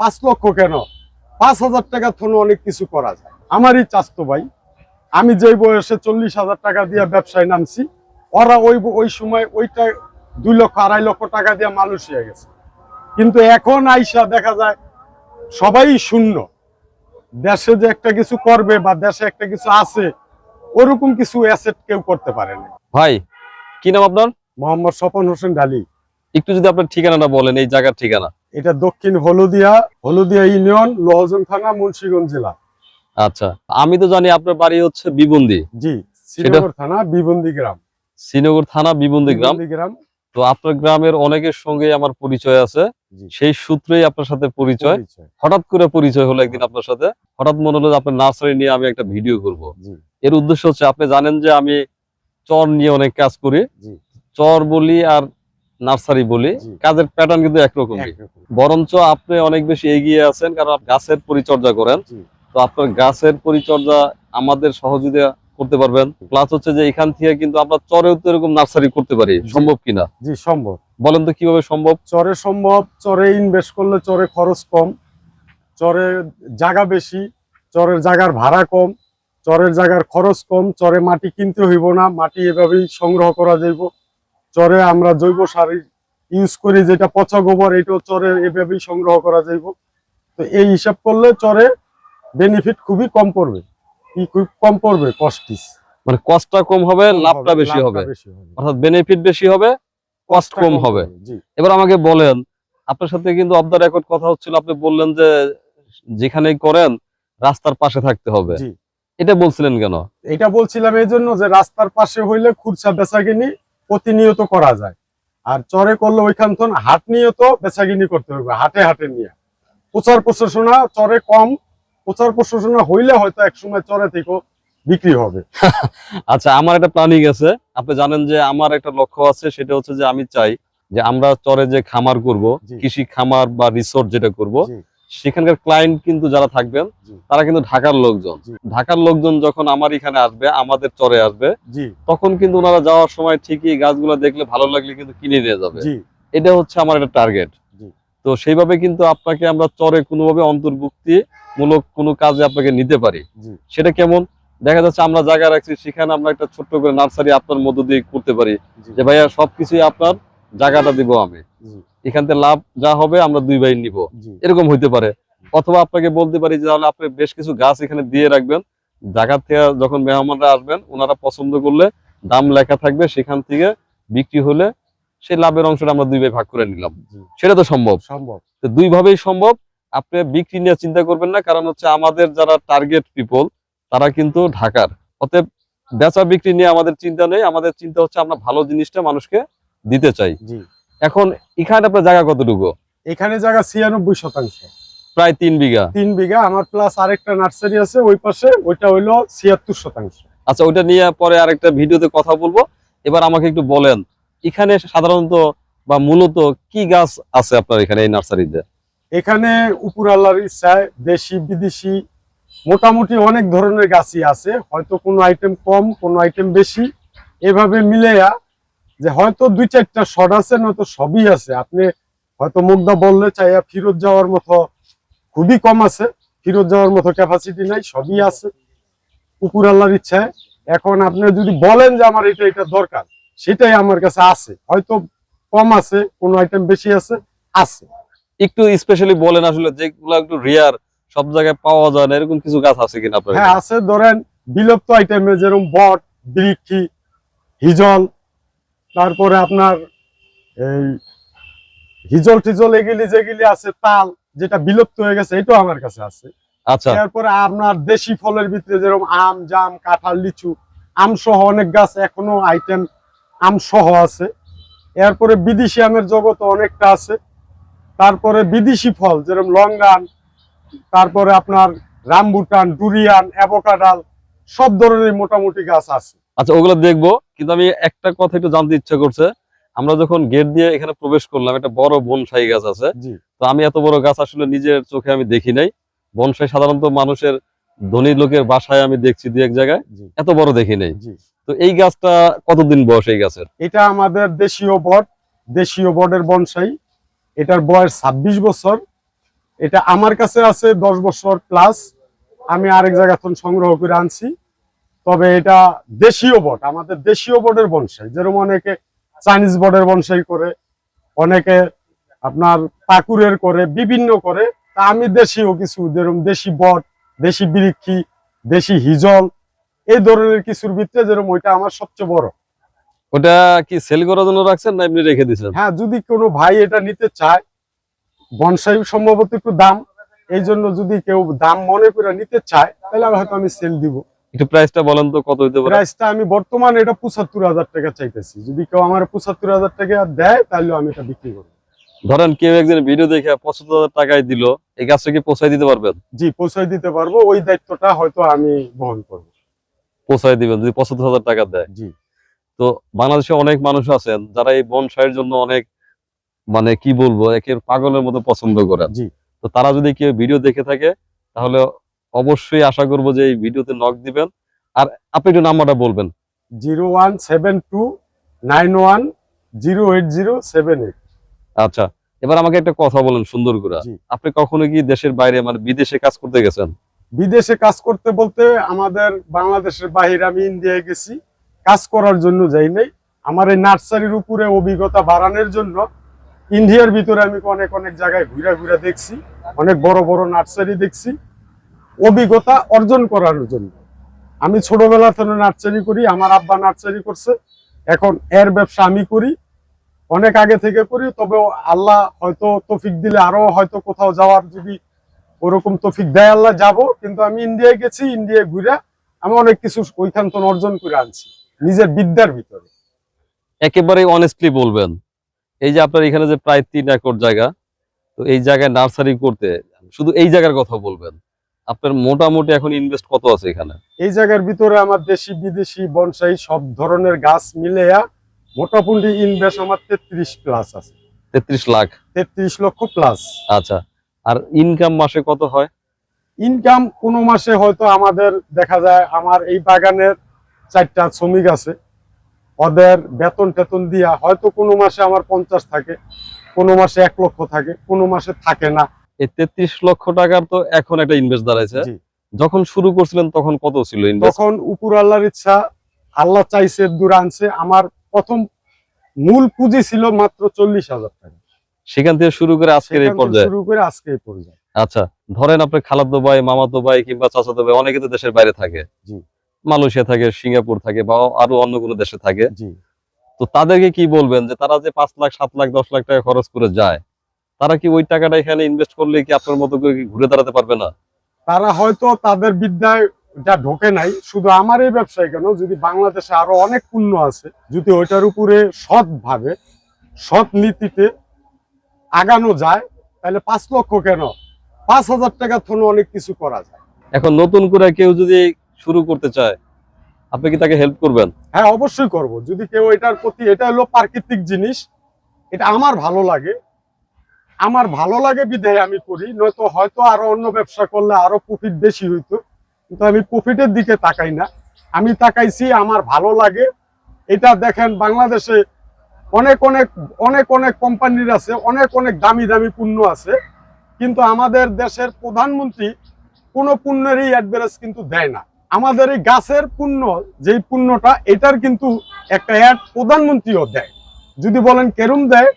পাঁচ লক্ষ কেন? পাঁচ হাজার টাকা থনো অনেক কিছু করা যায়। আমারই চাস্তো ভাই আমি যেই বয়সে চল্লিশ হাজার টাকা দিয়ে ব্যবসায় নামছি ওরা ওই ওই সময় ওইটা দুই লক্ষ আড়াই লক্ষ টাকা দিয়ে মানুষ হয়ে গেছে। কিন্তু এখন আইসা দেখা যায় সবাই শূন্য। দেশে যে একটা কিছু করবে বা দেশে একটা কিছু আছে ওরকম কিছু অ্যাসেট কেউ করতে পারে না। ভাই কি নাম আপনার? মোহাম্মদ স্বপন হোসেন ডালি একটু যদি আপনার ঠিকানাটা বলেন এই জায়গার ঠিকানা। এটা দক্ষিণ হলদিয়া হলদিয়া ইউনিয়ন লোহজন থানা মুন্সিগঞ্জ জেলা। আচ্ছা আমি তো জানি আপনার বাড়ি হচ্ছে বিবন্দি। জি শ্রীনগর থানা বিবন্দি গ্রাম। শ্রীনগর থানা বিবন্দি গ্রাম। গ্রাম। তো আপনার গ্রামের অনেকের সঙ্গে আমার পরিচয় আছে। সেই সূত্রেই আপনার সাথে পরিচয়। হঠাৎ করে পরিচয় হলো একদিন আপনার সাথে। হঠাৎ মনে হলো আপনার নার্সারি নিয়ে আমি একটা ভিডিও করব। এর উদ্দেশ্য হচ্ছে আপনি জানেন যে আমি চর নিয়ে অনেক কাজ করি। চর বলি আর নার্সারি বলি কাজের প্যাটার্ন কিন্তু একরকম। বরঞ্চ আপনি অনেক বেশি এগিয়ে আছেন কারণ আপনি গাছের পরিচর্যা করেন। তো আপনার গাছের পরিচর্যা আমাদের সহযোগিতা করতে পারবেন। প্লাস হচ্ছে যে এখান থেকে কিন্তু আমরা চরেও তো এরকম নার্সারি করতে পারি। সম্ভব কিনা জি সম্ভব। বলেন তো কীভাবে সম্ভব? চরে সম্ভব চরে ইনভেস্ট করলে চরে খরচ কম। চরে জায়গা বেশি চরের জায়গার ভাড়া কম চরের জায়গার খরচ কম চরে মাটি কিনতে হইব না মাটি এভাবেই সংগ্রহ করা যাইব। চরে আমরা জৈব সার ইউজ করি যেটা পচা গোবর এটাও চরে এভাবেই সংগ্রহ করা যাইব। তো এই হিসাব করলে চরে বেনিফিট খুবই কম পড়বে। খুব কম পড়বে? কস্টিস মানে কষ্টটা কম হবে লাভটা বেশি হবে। অর্থাৎ বেনিফিট বেশি হবে কস্ট কম হবে। এবার আমাকে বলেন আপনার সাথে কিন্তু অফ দ্য রেকর্ড কথা হচ্ছিল আপনি বললেন যে যেখানেই করেন রাস্তার পাশে থাকতে হবে। এটা বলছিলেন কেন? এটা বলছিলাম এই জন্য যে রাস্তার পাশে হইলে খুরসা বেচাকিনি প্রতিনিয়ত করা যায়। আর চরে করলে ওইখান থেকে হাট নিয়ত বেচাকিনি করতে হবে হাটে হাটে নিয়ে। প্রচার প্রশাসনা চরে কম প্রচার প্রশাসনা হইলে হয়তো একসময় চরে থেকেও বিক্রি হবে। আচ্ছা আমার একটা প্ল্যানিং আছে। আপনি জানেন যে আমার একটা লক্ষ্য আছে সেটা হচ্ছে যে আমি চাই যে আমরা চরে যে খামার করব কৃষি খামার বা রিসোর্ট যেটা করব সেখানকার ক্লায়েন্ট কিন্তু যারা থাকবেন তারা কিন্তু ঢাকার লোকজন। ঢাকার লোকজন যখন আমার এখানে আসবে আমাদের চরে আসবে তখন কিন্তু ওনারা যাওয়ার সময় ঠিকই গাছগুলো দেখলে ভালো লাগলে কিন্তু কিনে নিয়ে যাবে। এটা হচ্ছে আমার একটা টার্গেট তো সেইভাবে কিন্তু আপনাকে আমরা চরে কোনোভাবে অন্তর্ভুক্তি মূলক কোনো কাজে আপনাকে নিতে পারি। সেটা কেমন? দেখা যাচ্ছে আমরা জায়গা রাখছি সেখানে আমরা একটা ছোট্ট করে নার্সারি আপনার মধ্য দিয়ে করতে পারি। যে ভাইয়া সবকিছুই আপনার জায়গাটা দিব আমি। এখান থেকে লাভ যা হবে আমরা দুই ভাই নিব। এরকম হইতে পারে। অথবা আপনাকে বলতে পারি যে তাহলে আপনি বেশ কিছু গাছ এখানে দিয়ে রাখবেন। জায়গা থেকে যখন মেহমানরা আসবেন ওনারা পছন্দ করলে দাম লেখা থাকবে সেখান থেকে বিক্রি হলে সেই লাভের অংশটা আমরা দুই ভাই ভাগ করে নিলাম। সেটা তো সম্ভব। সম্ভব। তো দুই ভাবেই সম্ভব। আপনি বিক্রি নিয়ে চিন্তা করবেন না কারণ হচ্ছে আমাদের যারা টার্গেট পিপল তারা কিন্তু ঢাকার। অতএব বেচা বিক্রি নিয়ে আমাদের চিন্তা নেই। আমাদের চিন্তা হচ্ছে আমরা ভালো জিনিসটা মানুষকে দিতে চাই। এখন এখানে আপনার জায়গা কতটুকু? এখানে জায়গা ছিয়ানব্বই শতাংশ। প্রায় তিন বিঘা। তিন বিঘা আমার প্লাস আরেকটা নার্সারি আছে ওই পাশে ওইটা হইল ছিয়াত্তর শতাংশ। আচ্ছা ওইটা নিয়ে পরে আরেকটা ভিডিওতে কথা বলব। এবার আমাকে একটু বলেন এখানে সাধারণত বা মূলত কি গাছ আছে আপনার এখানে এই নার্সারিতে? এখানে উপর আল্লাহর ইচ্ছায় দেশি বিদেশি মোটামুটি অনেক ধরনের গাছই আছে। হয়তো কোনো আইটেম কম কোনো আইটেম বেশি। এভাবে মিলেয়া যে হয়তো দুই চারটা শট আছে নয়তো সবই আছে। আপনি হয়তো মুগ্ধা বললে চাইয়া ফিরত যাওয়ার মতো খুবই কম আছে। ফিরত যাওয়ার মতো ক্যাপাসিটি নাই সবই আছে। উপর আল্লাহর ইচ্ছায়। এখন আপনি যদি বলেন যে আমার এটা এটা দরকার সেটাই আমার কাছে আছে। হয়তো কম আছে কোনো আইটেম বেশি আছে আছে। একটু স্পেশালি বলেন আসলে যেগুলো একটু রিয়ার সব জায়গায় পাওয়া যায় না এরকম কিছু গাছ আছে কিনা আপনার হ্যাঁ আছে। ধরেন বিলুপ্ত আইটেমে যেরকম বট বৃক্ষি হিজল তারপরে আপনার এই হিজল টিজল এগুলি যেগুলি আছে তাল যেটা বিলুপ্ত হয়ে গেছে এটাও আমার কাছে আছে। আচ্ছা। তারপরে আপনার দেশি ফলের ভিতরে যেরকম আম জাম কাঁঠাল লিচু আম সহ অনেক গাছ এখনও আইটেম আম সহ আছে। এরপরে বিদেশি আমের জগৎ অনেকটা আছে। তারপরে বিদেশি ফল যেরকম লঙ্গান তারপরে আপনার রামবুটান ডুরিয়ান অ্যাভোকাডাল সব ধরনের মোটামুটি গাছ আছে। আচ্ছা ওগুলো দেখব। কিন্তু আমি একটা কথা একটু জানতে ইচ্ছা করছে। আমরা যখন গেট দিয়ে এখানে প্রবেশ করলাম একটা বড় বনসাই গাছ আছে। জি। তো আমি এত বড় গাছ আসলে নিজের চোখে আমি দেখি নাই। বনসাই সাধারণত মানুষের ধনী লোকের বাসায় আমি দেখছি দু এক জায়গায়। এত বড় দেখি নাই। জি। তো এই গাছটা কতদিন বয়স এই গাছের? এটা আমাদের দেশীয় বট দেশীয় বটের বনসাই। এটার বয়স ছাব্বিশ বছর। এটা আমার কাছে আছে দশ বছর প্লাস আমি আরেক জায়গা সংগ্রহ করে আনছি। তবে এটা দেশীয় বট আমাদের দেশীয় বটের বনসাই। যেরকম অনেকে চাইনিজ বটের বনসাই করে অনেকে আপনার পাকুরের করে বিভিন্ন করে তা আমি দেশীয় কিছু যেরকম দেশি বট দেশি বৃক্ষি দেশি হিজল এই ধরনের কিছুর ভিতরে যেরকম ওইটা আমার সবচেয়ে বড়। ওটা কি সেল করার জন্য রাখছেন না এমনি রেখে দিয়েছেন? হ্যাঁ যদি কোনো ভাই এটা নিতে চায় বনসাই সম্ভবত একটু দাম এই জন্য যদি কেউ দাম মনে করে নিতে চায় তাহলে হয়তো আমি সেল দিব। একটু প্রাইসটা বলেন তো কত হইতে পারে? প্রাইসটা আমি বর্তমানে এটা পঁচাত্তর হাজার টাকা চাইতেছি। যদি কেউ আমার পঁচাত্তর হাজার টাকা দেয় তাহলে আমি এটা বিক্রি করব। ধরেন কেউ একজন ভিডিও দেখে পঁচাত্তর হাজার টাকায় দিল এই গাছটা কি পৌঁছাই দিতে পারবেন? জি পৌঁছাই দিতে পারব। ওই দায়িত্বটা হয়তো আমি বহন করব। পৌঁছাই দিবেন যদি পঁচাত্তর হাজার টাকা দেয়। জি। তো বাংলাদেশে অনেক মানুষ আছেন যারা এই বনসাইয়ের জন্য অনেক মানে কি বলব একের পাগলের মতো পছন্দ করেন। জি। তো তারা যদি কেউ ভিডিও দেখে থাকে তাহলে অবশ্যই আশা করব যে এই ভিডিওতে নক দিবেন। আর আপনি একটু নাম্বারটা বলবেন। Zero one seven two nine one zero eight zero seven eight. আচ্ছা এবার আমাকে একটা কথা বলেন সুন্দর করে। আপনি কখনো কি দেশের বাইরে মানে বিদেশে কাজ করতে গেছেন? বিদেশে কাজ করতে বলতে আমাদের বাংলাদেশের বাহিরে আমি ইন্ডিয়ায় গেছি। কাজ করার জন্য যাই নাই। আমার এই নার্সারির উপরে অভিজ্ঞতা বাড়ানোর জন্য ইন্ডিয়ার ভিতরে আমি অনেক অনেক জায়গায় ঘুরে ঘুরে দেখছি। অনেক বড় বড় নার্সারি দেখছি। অভিজ্ঞতা অর্জন করার জন্য। আমি ছোটবেলা থেকে নার্সারি করি, আমার আব্বা নার্সারি করছে। এখন এর ব্যবসা আমি করি। অনেক আগে থেকে করি, তবে আল্লাহ হয়তো তফিক দিলে আরও হয়তো কোথাও যাওয়ার যদি ওরকম তফিক দেয় আল্লাহ, যাব। কিন্তু আমি ইন্ডিয়ায় গেছি, ইন্ডিয়ায় ঘুরে আমি অনেক কিছু ওইখান থেকে অর্জন করে আনছি, নিজের বিদ্যার ভিতরে। একেবারে অনেস্টলি বলবেন, এই যে আপনার এখানে যে প্রায় তিন একর জায়গা, তো এই জায়গায় নার্সারি করতে, শুধু এই জায়গার কথা বলবেন আপনার মোটামুটি এখন ইনভেস্ট কত আছে এখানে? এই জায়গার ভিতরে আমার দেশি বিদেশি বনসাই সব ধরনের গাছ মিলেয়া মোটামুটি ইনভেস্ট আমার তেত্রিশ প্লাস আছে। তেত্রিশ লাখ? তেত্রিশ লক্ষ প্লাস আচ্ছা আর ইনকাম মাসে কত হয়? ইনকাম কোন মাসে হয়তো আমাদের দেখা যায় আমার এই বাগানের চারটা শ্রমিক আছে। ওদের বেতন টেতন দিয়া হয়তো কোনো মাসে আমার পঞ্চাশ থাকে কোনো মাসে এক লক্ষ থাকে কোনো মাসে থাকে না। এই তেত্রিশ লক্ষ টাকার তো এখন একটা ইনভেস্ট দাঁড়াইছে। যখন শুরু করছিলেন তখন কত ছিল তখন উপর আল্লাহর ইচ্ছা আল্লাহ চাইছে দূর আনছে। আমার প্রথম মূল পুঁজি ছিল মাত্র চল্লিশ হাজার টাকা। সেখান থেকে শুরু করে আজকের এই পর্যায়ে? শুরু করে আজকে এই পর্যায়ে। আচ্ছা ধরেন আপনার খালাতো ভাই মামাতো ভাই কিংবা চাচাতো ভাই অনেকে তো দেশের বাইরে থাকে। জি। মালয়েশিয়া থাকে সিঙ্গাপুর থাকে বা আরও অন্য কোনো দেশে থাকে। জি। তো তাদেরকে কি বলবেন যে তারা যে পাঁচ লাখ সাত লাখ দশ লাখ টাকা খরচ করে যায়? তারা কি ওই টাকাটা এখানে ইনভেস্ট করলে কি আপনার মতো করে কি ঘুরে দাঁড়াতে পারবে না? তারা হয়তো তাদের বিদ্যায় যা ঢোকে নাই শুধু আমার এই ব্যবসায় কেন? যদি বাংলাদেশে আরও অনেক পণ্য আছে যদি ওইটার উপরে সৎ ভাবে সৎ নীতিতে আগানো যায় তাহলে পাঁচ লক্ষ কেন? পাঁচ হাজার টাকা থনো অনেক কিছু করা যায়। এখন নতুন করে কেউ যদি শুরু করতে চায় আপনি কি তাকে হেল্প করবেন? হ্যাঁ অবশ্যই করব। যদি কেউ এটার প্রতি এটা হলো প্রাকৃতিক জিনিস এটা আমার ভালো লাগে। আমার ভালো লাগে বিধায় আমি করি, নয়তো হয়তো আরও অন্য ব্যবসা করলে আরও প্রফিট বেশি হইতো, কিন্তু আমি প্রফিটের দিকে তাকাই না। আমি তাকাইছি, আমার ভালো লাগে। এটা দেখেন বাংলাদেশে অনেক অনেক অনেক অনেক কোম্পানির আছে, অনেক অনেক দামি দামি পণ্য আছে, কিন্তু আমাদের দেশের প্রধানমন্ত্রী কোনো পণ্যেরই অ্যাডভারেজ কিন্তু দেয় না। আমাদের এই গাছের পণ্য, যেই পণ্যটা, এটার কিন্তু একটা অ্যাড প্রধানমন্ত্রীও দেয়। যদি বলেন কেরম দেয়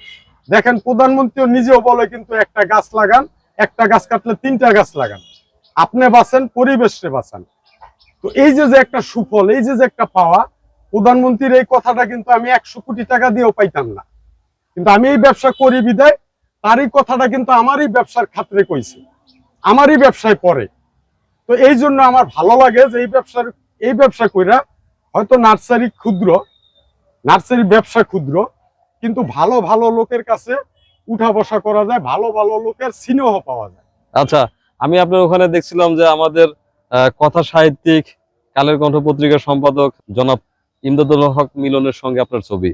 দেখেন প্রধানমন্ত্রীও নিজেও বলে কিন্তু একটা গাছ লাগান, একটা গাছ কাটলে তিনটা গাছ লাগান। আপনি বাঁচেন, পরিবেশে বাঁচান। তো এই যে যে একটা সুফল, এই যে যে একটা পাওয়া, প্রধানমন্ত্রীর এই কথাটা কিন্তু আমি একশো কোটি টাকা দিয়েও পাইতাম না। কিন্তু আমি এই ব্যবসা করি বিদায় তারই কথাটা কিন্তু আমারই ব্যবসার খাতরে কইছে। আমারই ব্যবসায় পড়ে। তো এই জন্য আমার ভালো লাগে যে এই ব্যবসার, এই ব্যবসা কইরা হয়তো নার্সারি ক্ষুদ্র নার্সারি ব্যবসা ক্ষুদ্র কিন্তু ভালো ভালো লোকের কাছে উঠা বসা করা যায় ভালো ভালো লোকের স্নেহ পাওয়া যায়। আচ্ছা আমি আপনার ওখানে দেখছিলাম যে আমাদের কথা সাহিত্যিক কালের কণ্ঠ পত্রিকার সম্পাদক জনাব ইমদাদুল হক মিলনের সঙ্গে আপনার ছবি।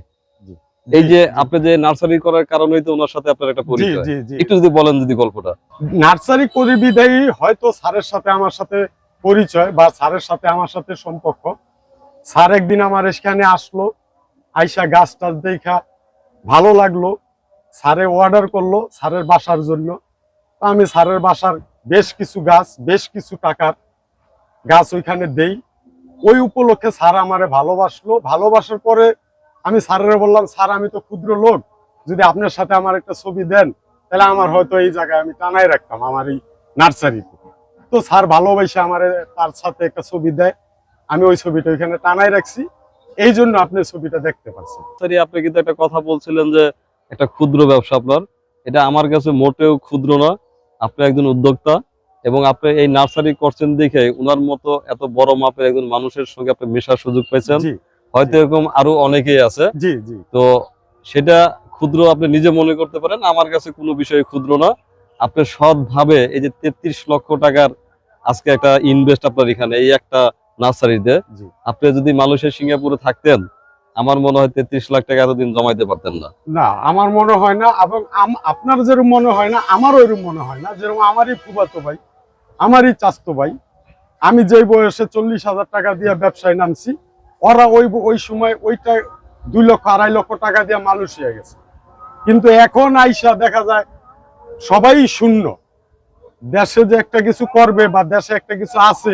এই যে আপনি যে নার্সারি করার কারণেই তো ওনার সাথে আপনার একটা পরিচয়। একটু যদি বলেন যদি গল্পটা। নার্সারি করি বিদায়ী হয়তো স্যারের সাথে আমার সাথে পরিচয় বা স্যারের সাথে আমার সাথে সম্পর্ক। স্যার একদিন আমার এখানে আসলো আইসা গাছ টাছ দেখা ভালো লাগল স্যারে অর্ডার করল, স্যারের বাসার জন্য। আমি স্যারের বাসার বেশ কিছু গাছ, বেশ কিছু টাকার গাছ ওইখানে দেই। ওই উপলক্ষে স্যার আমারে ভালোবাসলো। ভালোবাসার পরে আমি স্যারের বললাম, স্যার, আমি তো ক্ষুদ্র লোক। যদি আপনার সাথে আমার একটা ছবি দেন, তাহলে আমার হয়তো এই জায়গায় আমি টানাই রাখতাম আমার এই নার্সারিতে তো স্যার ভালোবাসে আমার তার সাথে একটা ছবি দেয়। আমি ওই ছবিটা ওইখানে টানাই রাখছি। এই জন্য আপনি ছবিটা দেখতে পাচ্ছেন। স্যার আপনি কিন্তু একটা কথা বলছিলেন যে একটা ক্ষুদ্র ব্যবসা আপনার। এটা আমার কাছে মোটেও ক্ষুদ্র না। আপনি একজন উদ্যোক্তা এবং আপনি এই নার্সারি করছেন দেখে উনার মতো এত বড় মাপের একজন মানুষের সঙ্গে আপনি মেশার সুযোগ পাইছেন। জি হয়তো এরকম আরও অনেকেই আছে। জি জি। তো সেটা ক্ষুদ্র আপনি নিজে মনে করতে পারেন। আমার কাছে কোনো বিষয় ক্ষুদ্র না। আপনি সৎভাবে এই যে তেত্রিশ লক্ষ টাকার আজকে একটা ইনভেস্ট আপনার এখানে। এই একটা নার্সারিতে আপনি যদি মালয়েশিয়া সিঙ্গাপুরে থাকতেন আমার মনে হয় তেত্রিশ লাখ টাকা এতদিন জমাইতে পারতেন না। না আমার মনে হয় না এবং আপনার যেরকম মনে হয় না আমারও এরকম মনে হয় না। যেরকম আমারই ফুবাতো ভাই আমারই চাস্তো ভাই আমি যেই বয়সে চল্লিশ হাজার টাকা দিয়ে ব্যবসায় নামছি ওরা ওই ওই সময় ওইটা দুই লক্ষ আড়াই লক্ষ টাকা দিয়ে মালয়েশিয়া গেছে। কিন্তু এখন আইসা দেখা যায় সবাই শূন্য। দেশে যে একটা কিছু করবে বা দেশে একটা কিছু আছে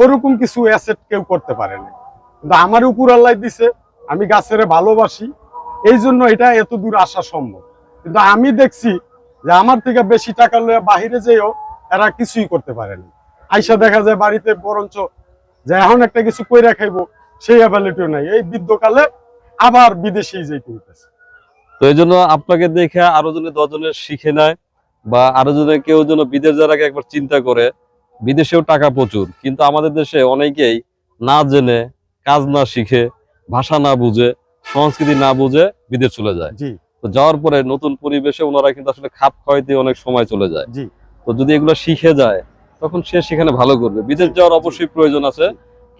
ওরকম কিছু অ্যাসেট কেউ করতে পারে না। কিন্তু আমার উপর আল্লাহ দিছে, আমি গাছের ভালোবাসি, এই জন্য এটা এত দূর আসা সম্ভব। কিন্তু আমি দেখছি যে আমার থেকে বেশি টাকা লয়ে বাহিরে যেও এরা কিছুই করতে পারেনি আইসা দেখা যায় বাড়িতে বরঞ্চ যে এখন একটা কিছু কইরা খাইবো, সেই অ্যাবিলিটিও নাই। এই বৃদ্ধকালে আবার বিদেশে যে করতেছে তো এই জন্য আপনাকে দেখে আরও জনে দশজনের শিখে নেয়, বা আরও জনে কেউ যেন বিদেশ আগে একবার চিন্তা করে বিদেশেও টাকা প্রচুর কিন্তু আমাদের দেশে অনেকেই না জেনে কাজ না শিখে ভাষা না বুঝে সংস্কৃতি না বুঝে বিদেশ চলে যায়। তো যাওয়ার পরে নতুন পরিবেশে ওনারা কিন্তু আসলে খাপ খাওয়াইতে অনেক সময় চলে যায়। তো যদি এগুলো শিখে যায় তখন সে সেখানে ভালো করবে। বিদেশ যাওয়ার অবশ্যই প্রয়োজন আছে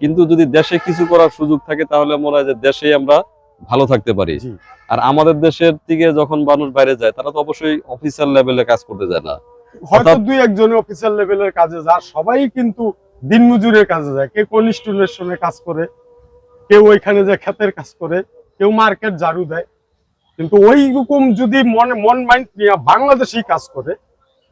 কিন্তু যদি দেশে কিছু করার সুযোগ থাকে তাহলে মনে হয় যে দেশেই আমরা ভালো থাকতে পারি। জি। আর আমাদের দেশের থেকে যখন মানুষ বাইরে যায় তারা তো অবশ্যই অফিসার লেভেলে কাজ করতে যায় না। হয়তো দুই একজন অফিসার লেভেলের কাজে যায় সবাই কিন্তু দিনমজুরের কাজে যায়। কেউ কনস্টিটিউশনে কাজ করে কেউ ওইখানে যে ক্ষেতের কাজ করে কেউ মার্কেট ঝাড়ু দেয়। কিন্তু ওই রকম যদি মনে মন মাইন্ড নিয়ে বাংলাদেশেই কাজ করে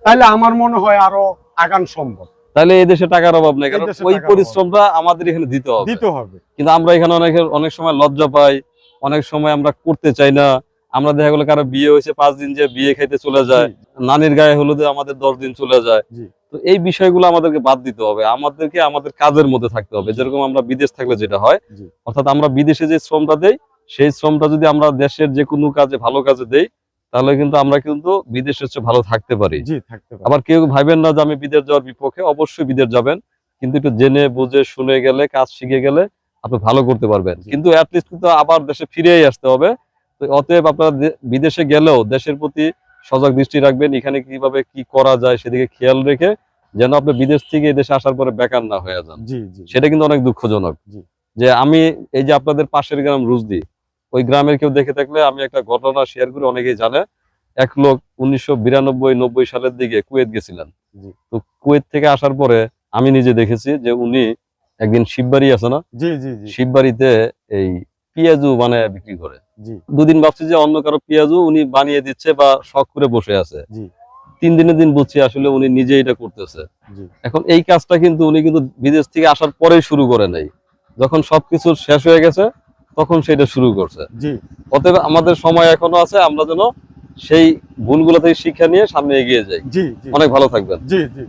তাহলে আমার মনে হয় আরও আগান সম্ভব। তাহলে এই দেশে টাকার অভাব নেই কারণ ওই পরিশ্রমটা আমাদের এখানে দিতে হবে। দিতে হবে। কিন্তু আমরা এখানে অনেক অনেক সময় লজ্জা পাই অনেক সময় আমরা করতে চাই না। আমরা দেখা গেলো কারও বিয়ে হয়েছে পাঁচ দিন যে বিয়ে খাইতে চলে যায় নানির গায়ে হলুদে আমাদের দশ দিন চলে যায়। তো এই বিষয়গুলো আমাদেরকে বাদ দিতে হবে। আমাদেরকে আমাদের কাজের মধ্যে থাকতে হবে। যেরকম আমরা বিদেশ থাকলে যেটা হয় অর্থাৎ আমরা বিদেশে যে শ্রমটা দেই সেই শ্রমটা যদি আমরা দেশের যে কোনো কাজে ভালো কাজে দেই তাহলে কিন্তু আমরা কিন্তু বিদেশে হচ্ছে ভালো থাকতে পারি। জি থাকতে পারে। আবার কেউ ভাবেন না যে আমি বিদেশ যাওয়ার বিপক্ষে অবশ্যই বিদেশ যাবেন। কিন্তু একটু জেনে বুঝে শুনে গেলে কাজ শিখে গেলে আপনি ভালো করতে পারবেন। কিন্তু অ্যাটলিস্ট কিন্তু আবার দেশে ফিরেই আসতে হবে। তো অতএব আপনারা বিদেশে গেলেও দেশের প্রতি সজাগ দৃষ্টি রাখবেন এখানে কীভাবে কি করা যায় সেদিকে খেয়াল রেখে যেন আপনি বিদেশ থেকে এই দেশে আসার পরে বেকার না হয়ে যান। সেটা কিন্তু অনেক দুঃখজনক। যে আমি এই যে আপনাদের পাশের গ্রাম রুজদি ওই গ্রামের কেউ দেখে থাকলে আমি একটা ঘটনা শেয়ার করি অনেকেই জানে। এক লোক উনিশশো বিরানব্বই নব্বই সালের দিকে কুয়েত গেছিলেন। তো কুয়েত থেকে আসার পরে আমি নিজে দেখেছি যে উনি একদিন শিববাড়ি আছে না? শিববাড়িতে এই পেঁয়াজু বানায় বিক্রি করে। দুদিন ভাবছি যে অন্য কারও পেঁয়াজু উনি বানিয়ে দিচ্ছে বা শখ করে বসে আছে। তিন দিনের দিন বুঝছি আসলে উনি নিজে এটা করতেছে। এখন এই কাজটা কিন্তু উনি কিন্তু বিদেশ থেকে আসার পরেই শুরু করে নাই। যখন সবকিছু শেষ হয়ে গেছে তখন সেটা শুরু করছে। অতএব আমাদের সময় এখনও আছে আমরা যেন সেই ভুলগুলো থেকে শিক্ষা নিয়ে সামনে এগিয়ে যাই। অনেক ভালো থাকবেন। জি জি।